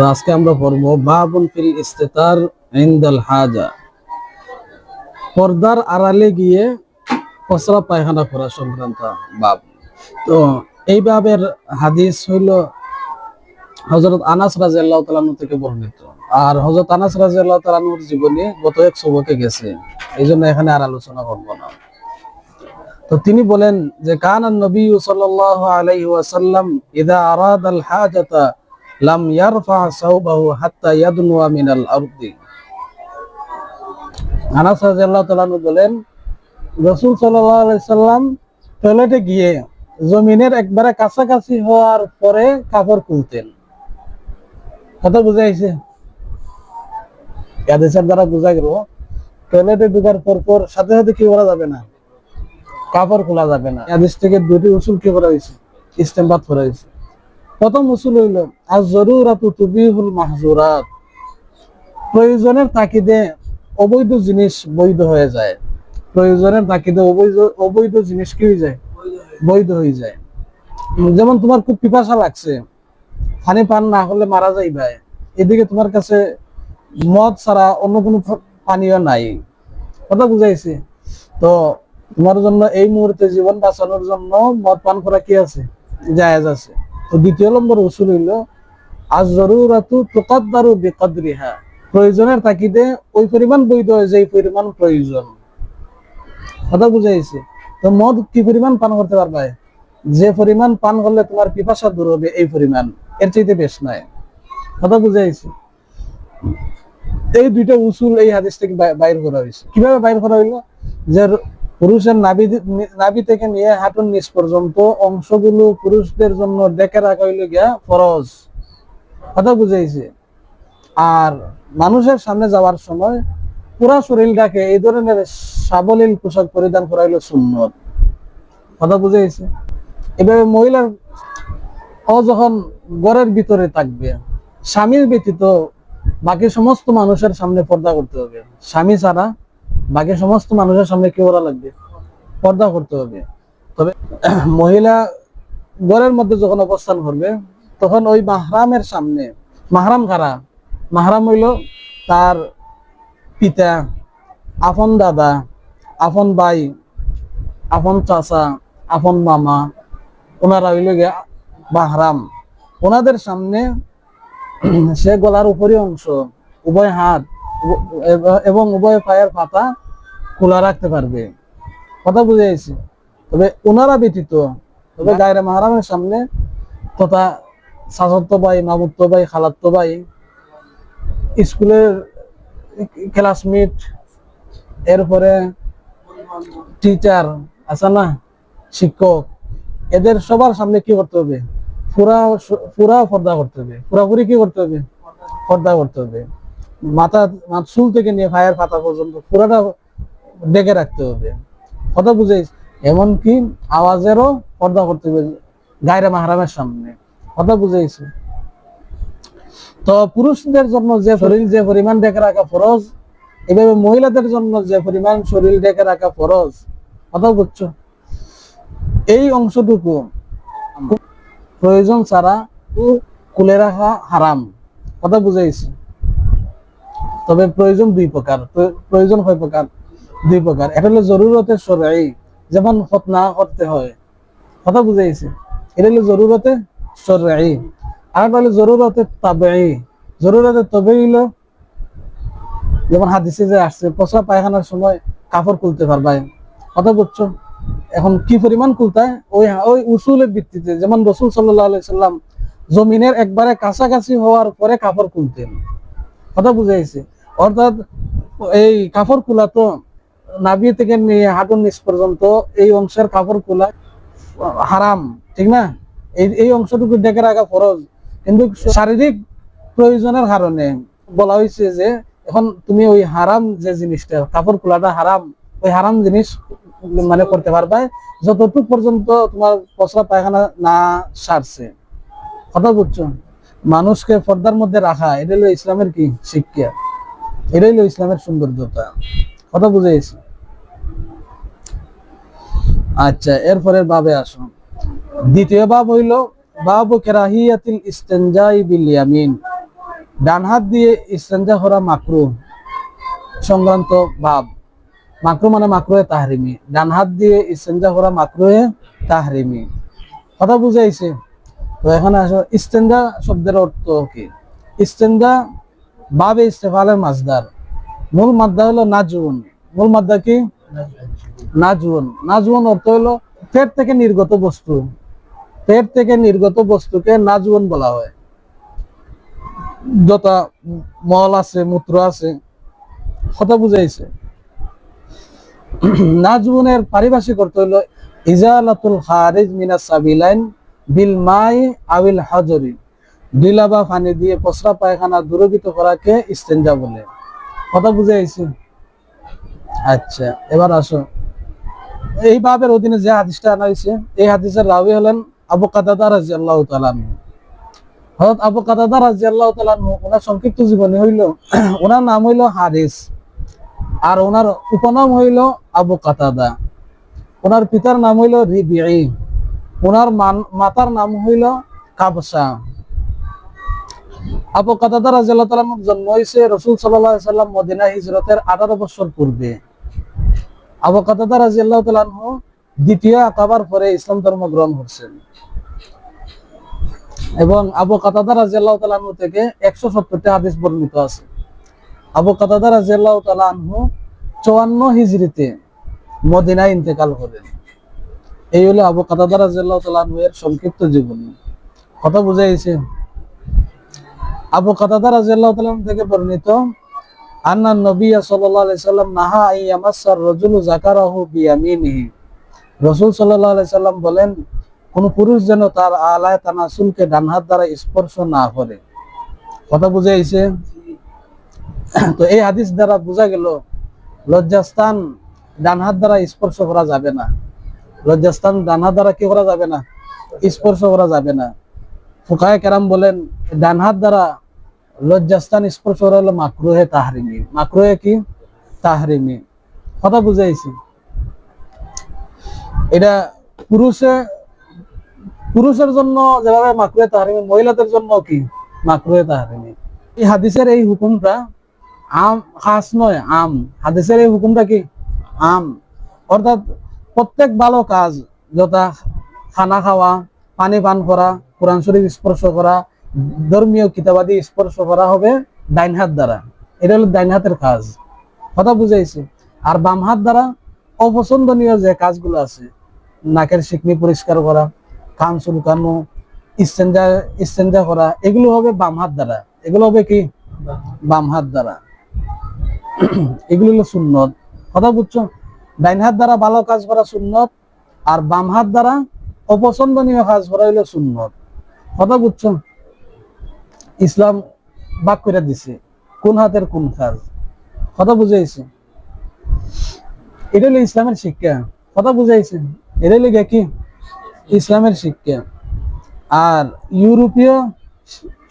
তো আজকে আমরা পড়ব বাবুন ফিল ইস্তেতার ইনদাল হাজা। পর্দার আড়ালে গিয়ে পসরা পায়খানা করা সংক্রান্ত বাব। তো এই বাবের হাদিস হইল হজরত আনাস রাজিয়াল্লাহ তালানু থেকে বর্ণিত। আর হজরত আনাস রাজিয়াল্লাহ তালানুর জীবনে গত এক সবকে গেছে। এই জন্য এখানে আর আলোচনা করব না। তো তিনি বলেন যে, কান নবী সাল্লাল্লাহু আলাইহি ওয়াসাল্লাম ইদা আরাদ আল হাজাতা লাম ইয়ারফা সাওবাহু হাত্তা ইয়াদনুয়া মিনাল আরদি। আনাস রাদিয়াল্লাহু তাআলা বলেন, রাসূল সাল্লাল্লাহু আলাইহি সাল্লাম টয়লেটে গিয়ে জমিনের একবারে কাছাকাছি হওয়ার পরে কাপড় খুলতেন। কথা বুঝাইছে ইয়াদেশের দ্বারা বোঝা গেল, টয়লেটে ঢুকার পর পর সাথে সাথে কি করা যাবে না? কাপড় খোলা যাবে না। হাদিস থেকে দুটি উসুল কি করা হয়েছে? ইস্তেমবাদ করা হয়েছে। প্রথম উসুল হইল আর জরুরাতু তুবিহুল মাহজুরাত। প্রয়োজনের তাকিদে অবৈধ জিনিস বৈধ হয়ে যায়। প্রয়োজনের তাকিদে অবৈধ অবৈধ জিনিস কি হয়ে যায়? বৈধ হয়ে যায়। যেমন তোমার খুব পিপাসা লাগছে পানি পান না হলে মারা যাইবে। এদিকে তোমার কাছে মদ ছাড়া অন্য কোনো পানীয় নাই। কথা বুঝাইছে? তো তোমার জন্য এই মুহূর্তে জীবন বাঁচানোর জন্য মদ পান করা কি আছে? জায়েজ আছে। তো দ্বিতীয় নম্বর উসুল হইল আজ জরুরাতু তুকাদ্দারু বিকদরিহা। প্রয়োজনের তাকিদে ওই পরিমাণ বৈধ হয় যে পরিমাণ প্রয়োজন। কথা বুঝাইছে তো মদ কি পরিমাণ পান করতে পারবে? যে পরিমাণ পান করলে তোমার পিপাসা দূর হবে, এই পরিমাণ। এর চাইতে বেশ নাই কথা বুঝাইছে এই দুইটা উসুল এই হাদিস থেকে বাই- বাইর করা হয়েছে কীভাবে বাইর করা হইল? যে পুরুষের নাভি নাভি থেকে নিয়ে হাঁটুর নিচ পর্যন্ত অংশগুলো পুরুষদের জন্য ডেকে রাখা হইল গিয়া ফরজ। কথা বুঝাইছে। আর মানুষের সামনে যাওয়ার সময় পুরা শরীরটাকে এই ধরনের সাবলীল পোশাক পরিধান করা হইল সুন্নত। কথা বুঝাইছে। এভাবে মহিলার ও যখন ঘরের ভিতরে থাকবে, স্বামীর ব্যতীত বাকি সমস্ত মানুষের সামনে পর্দা করতে হবে। স্বামী ছাড়া বাকি সমস্ত মানুষের সামনে কি করা লাগবে? পর্দা করতে হবে। তবে মহিলা ঘরের মধ্যে যখন অবস্থান করবে, তখন ওই মাহরামের সামনে, মাহরাম কারা? মাহরাম হইল তার পিতা, আপন দাদা, আপন ভাই, আপন চাচা, আপন মামা, ওনারা হইল গিয়া মাহরাম। ওনাদের সামনে সে গলার উপরি অংশ, উভয় হাত এব- উভয় পায়ের পাতা খোলা রাখতে পারবে। কথা বুঝে গেছি? তবে ওনারা ব্যতীত তবে গায়রে মাহারামের সামনে তথা সাসত্ব ভাই মামুত্ব ভাই খালাত্ত ভাই স্কুলের ক্লাসমেট এরপরে টিচার আছে না? শিক্ষক এদের সবার সামনে কি করতে হবে? পুরা পুরা পর্দা করতে হবে। পুরাপুরি কি করতে হবে? পর্দা করতে হবে। মাথা চুল থেকে নিয়ে ফায়ার পাতা পর্যন্ত পুরাটা ডেকে রাখতে হবে। কথা বুঝাই এমনকি আওয়াজেরও পর্দা করতে হবে গায়রে মাহারামের সামনে। কথা বুঝাইছে তো পুরুষদের জন্য যে শরীর, যে পরিমাণ ডেকে রাখা ফরজ, এভাবে মহিলাদের জন্য যে পরিমাণ শরীর ডেকে রাখা ফরজ, কথা বুঝছ? এই অংশটুকু প্রয়োজন ছাড়া খুলে রাখা হারাম। কথা বুঝাইছি তবে প্রয়োজন দুই প্রকার প্রয়োজন কয় প্রকার, দুই প্রকার। এটা হলো জরুরতে সরাই যেমন ফতনা করতে হয়। কথা বুঝাইছে? এটা হলো জরুরতে সরাই আর একটা হলো জরুরতে তাবেই জরুরতে তবে হইল যেমন হাদিসে যে আসছে পচা পায়খানার সময় কাপড় খুলতে পারবা কথা বুঝছ? এখন কি পরিমাণ খুলতায় ওই ওই উসুলের ভিত্তিতে, যেমন রসুল সাল্লাম জমিনের একবারে কাছাকাছি হওয়ার পরে কাপড় খুলতেন। কথা বুঝাইছে? অর্থাৎ এই কাপড় খোলা তো নাভি থেকে নিয়ে হাঁটুর নিচ পর্যন্ত এই অংশের কাপড় খোলা হারাম, ঠিক না? এই এই অংশটুকু ডেকে রাখা ফরজ। কিন্তু শারীরিক প্রয়োজনের কারণে বলা হয়েছে যে এখন তুমি ওই হারাম যে জিনিসটা কাপড় খোলাটা হারাম, ওই হারাম জিনিস মানে করতে পারবে যতটুক পর্যন্ত তোমার পচরা পায়খানা না সারছে। কথা বুঝছ? মানুষকে পর্দার মধ্যে রাখা, এটা হলো ইসলামের কি শিক্ষা? এটাই হলো ইসলামের সৌন্দর্যতা। কথা বুঝে গেছি? আচ্ছা এরপরের বাবে আসুন। দ্বিতীয় বাব হইল, বাবু কেরাহিয়াতিল ইস্তেনজাই বিল ইয়ামিন। ডান হাত দিয়ে ইস্তেঞ্জা করা মাকরু সংক্রান্ত বাব মাকরু মানে মাকরুয়ে তাহরিমি। ডান হাত দিয়ে ইস্তেঞ্জা করা মাকরুয়ে তাহরিমি। কথা বুঝাইছে তো এখানে আসো ইস্তেঞ্জা শব্দের অর্থ কি? ইস্তেঞ্জা বাবে ইস্তেফালের মাজদার মূল মাদ্দা হলো নাজুন। মূল মাদ্দা কি? নাজুন। নাজুন অর্থ হলো পেট থেকে নির্গত বস্তু। পেট থেকে নির্গত বস্তুকে নাজুন বলা হয়। যথা মল আছে, মূত্র আছে, কথা বুঝাইছে। নাজুনের পারিভাষিক অর্থ হলো ইজালাতুল খারিজ মিনাস সাবিলাইন বিল মাই আবিল হাজরি। ডিলা বা পানি দিয়ে পসরা পায়খানা দূরীভূত করাকে ইস্তেঞ্জা বলে। কথা বুঝাইছে আচ্ছা এবার আসো এই বাবের অধীনে যে হাদিসটা আনা হয়েছে এই হাদিসের রাবি হলেন আবু কাতাদা রাজি আল্লাহ তালানহু হযরত আবু কাতাদা রাজি আল্লাহ তালানহু ওনার সংক্ষিপ্ত জীবনী হইল ওনার নাম হইল হারিস আর ওনার উপনাম হইল আবু কাতাদা। ওনার পিতার নাম হইল রিবিঈ ওনার মাতার নাম হইল কাবসা আবু কাতাদা রাজিয়াল্লাহু জন্ম হয়েছে রসুল সাল্লাল্লাহু আলাইহি সাল্লাম মদিনা হিজরতের 18 বছর পূর্বে। আবু কাতাদা রাজিয়াল্লাহু তাআলা দ্বিতীয় আকাবার পরে ইসলাম ধর্ম গ্রহণ করছেন। এবং আবু কাতাদা রাজিয়াল্লাহু তাআলা থেকে 170টি হাদিস বর্ণিত আছে। আবু কাতাদা রাজিয়াল্লাহু তাআলা আনহু 54 হিজরিতে মদিনায় ইন্তেকাল করেন। এই হলো আবু কাতাদা রাজিয়াল্লাহু তাআলা এর সংক্ষিপ্ত জীবনী। কথা বুঝাইছে? আবু কাতাদা রাদিয়াল্লাহু তাআলা থেকে বর্ণিত, আন্না নবী সাল্লাল্লাহু আলাইহি সাল্লাম নাহা রাজুলু যাকারাহু বিয়ামিনিহি। রাসূল সাল্লাল্লাহু আলাইহি সাল্লাম বলেন, কোন পুরুষ যেন তার আলায় তানাসুলকে ডান হাত দ্বারা স্পর্শ না করে। কথা বুঝাইছে তো এই হাদিস দ্বারা বোঝা গেল, লজ্জাস্থান ডান হাত দ্বারা স্পর্শ করা যাবে না। লজ্জাস্থান ডান হাত দ্বারা কি করা যাবে না? স্পর্শ করা যাবে না। ফুকায় বলেন, ডান হাত দ্বারা লজ্জাস্থান স্পর্শ করা হলো মাকরুহে তাহরিমি। মাকরুহে কি? তাহরিমি। কথা বুঝাইছি। এটা পুরুষে, পুরুষের জন্য যেভাবে মাকরুহে তাহরিমি, মহিলাদের জন্য কি মাকরুহে তাহরিমি? এই হাদিসের এই হুকুমটা আম, খাস নয়, আম। হাদিসের এই হুকুমটা কি? আম। অর্থাৎ প্রত্যেক ভালো কাজ, যথা খানা খাওয়া পানি পান করা, কোরআন শরীফ স্পর্শ করা, ধর্মীয় কিতাবাদি স্পর্শ করা হবে ডাইন হাত দ্বারা। এটা হলো ডাইন হাতের কাজ। কথা বুঝাইছে। আর বাম হাত দ্বারা অপছন্দনীয় যে কাজগুলো আছে, নাকের শিকনি পরিষ্কার করা, কান চুলকানো, ইস্তেঞ্জা ইস্তেঞ্জা করা, এগুলো হবে বাম হাত দ্বারা। এগুলো হবে কি? বাম হাত দ্বারা। এগুলো হলো সুন্নত। কথা বুঝছ? ডাইন হাত দ্বারা ভালো কাজ করা সুন্নত, আর বাম হাত দ্বারা অপছন্দনীয় কাজ করা হইল সুন্নত। কথা বুঝছ ইসলাম বাক করে দিছে, কোন হাতের কোন কাজ কথা বুঝাইছে এটা হলো ইসলামের শিক্ষা। কথা বুঝাইছে এটা হলো গিয়ে কি? ইসলামের শিক্ষা। আর ইউরোপীয়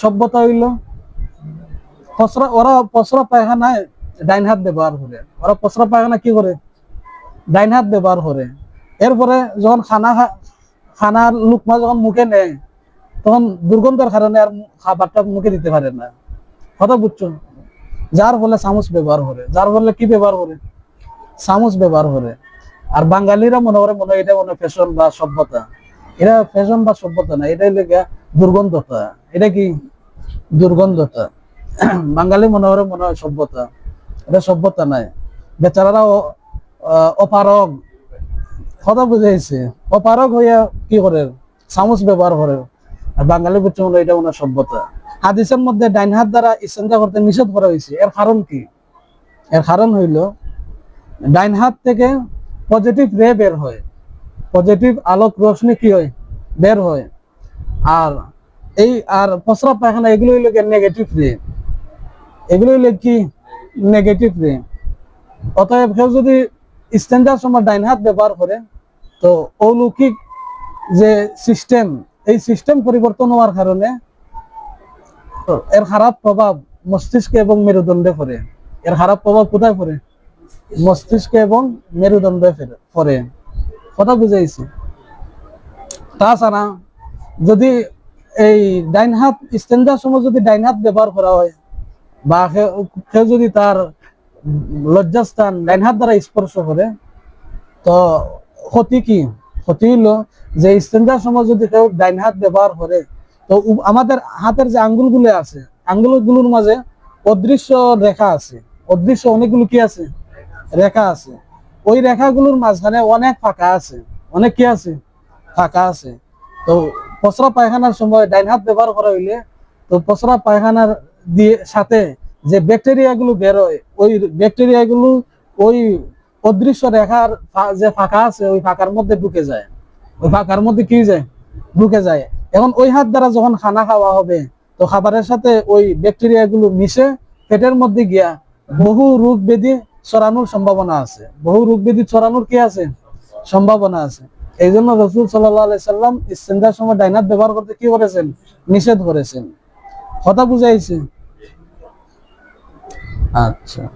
সভ্যতা হইল পসরা ওরা পসরা পায়খানায় ডাইন হাত ব্যবহার করে। ওরা পসরা পায়খানা কি করে? ডাইন হাত ব্যবহার করে। এরপরে যখন খানা খানার লুকমা যখন মুখে নেয়, তখন দুর্গন্ধের কারণে আর খাবারটা মুখে দিতে পারে না। কথা বুঝছ? যার ফলে চামচ ব্যবহার করে। যার ফলে কি ব্যবহার করে? চামচ ব্যবহার করে। আর বাঙালিরা মনে করে মনে এটা মনে ফ্যাশন বা সভ্যতা। এটা ফ্যাশন বা সভ্যতা না এটা লেগে দুর্গন্ধতা। এটা কি? দুর্গন্ধতা। বাঙালি মনে করে মনে হয় সভ্যতা। এটা সভ্যতা নাই। বেচারারা অপারগ। কথা বুঝাইছে অপারগ হইয়া কি করে? চামচ ব্যবহার করে। আর বাঙালি বুঝছে এটা ওনার সভ্যতা। হাদিসের মধ্যে ডাইন হাত দ্বারা ইস্তেঞ্জা করতে নিষেধ করা হয়েছে। এর কারণ কি? এর কারণ হইল, ডাইন হাত থেকে পজিটিভ রে বের হয়। পজিটিভ আলোক রোশনি কি হয়? বের হয়। আর এই, আর প্রস্রাব পায়খানা, এগুলো হইল নেগেটিভ রে। এগুলো হইল কি? নেগেটিভ রে। অতএব কেউ যদি স্ট্যান্ডার্ড সময় ডাইন হাত ব্যবহার করে, তো অলৌকিক যে সিস্টেম এই সিস্টেম পরিবর্তন হওয়ার কারণে এর খারাপ প্রভাব মস্তিষ্কে এবং মেরুদণ্ডে পড়ে। এর খারাপ প্রভাব কোথায় পড়ে? মস্তিষ্কে এবং মেরুদণ্ডে পড়ে। কথা বুঝাইছি। তাছাড়া যদি এই ডাইন হাত স্ট্যান্ডার সময় যদি ডাইন হাত ব্যবহার করা হয়, বা সে যদি তার লজ্জাস্থান ডাইন হাত দ্বারা স্পর্শ করে। তো ক্ষতি কি? ক্ষতি হইল যে স্ট্যান্ডার সময় যদি কেউ ডাইন হাত ব্যবহার করে, তো আমাদের হাতের যে আঙ্গুলগুলো আছে, আঙ্গুলগুলোর মাঝে অদৃশ্য রেখা আছে। অদৃশ্য অনেকগুলো কি আছে? রেখা আছে। ওই রেখাগুলোর মাঝখানে অনেক ফাঁকা আছে। অনেক কি আছে? ফাঁকা আছে। তো পচরা পায়খানার সময় ডাইন হাত ব্যবহার করা হইলে, তো পচরা পায়খানার দিয়ে সাথে যে ব্যাকটেরিয়া গুলো বেরোয় ওই ব্যাকটেরিয়া গুলো ওই অদৃশ্য রেখার যে ফাঁকা আছে, ওই ফাঁকার মধ্যে ঢুকে যায়। ওই ফাঁকার মধ্যে কি যায়? ঢুকে যায়। এখন ওই হাত দ্বারা যখন খানা খাওয়া হবে, তো খাবারের সাথে ওই ব্যাকটেরিয়া গুলো মিশে পেটের মধ্যে গিয়া বহু রোগ বেদি ছড়ানোর সম্ভাবনা আছে। বহু রোগ বেদি ছড়ানোর কি আছে? সম্ভাবনা আছে। এই জন্য রসুল সাল্লাম ইস্তেঞ্জার সময় ডাইনাত ব্যবহার করতে কি করেছেন? নিষেধ করেছেন। কথা বুঝাইছে। আচ্ছা।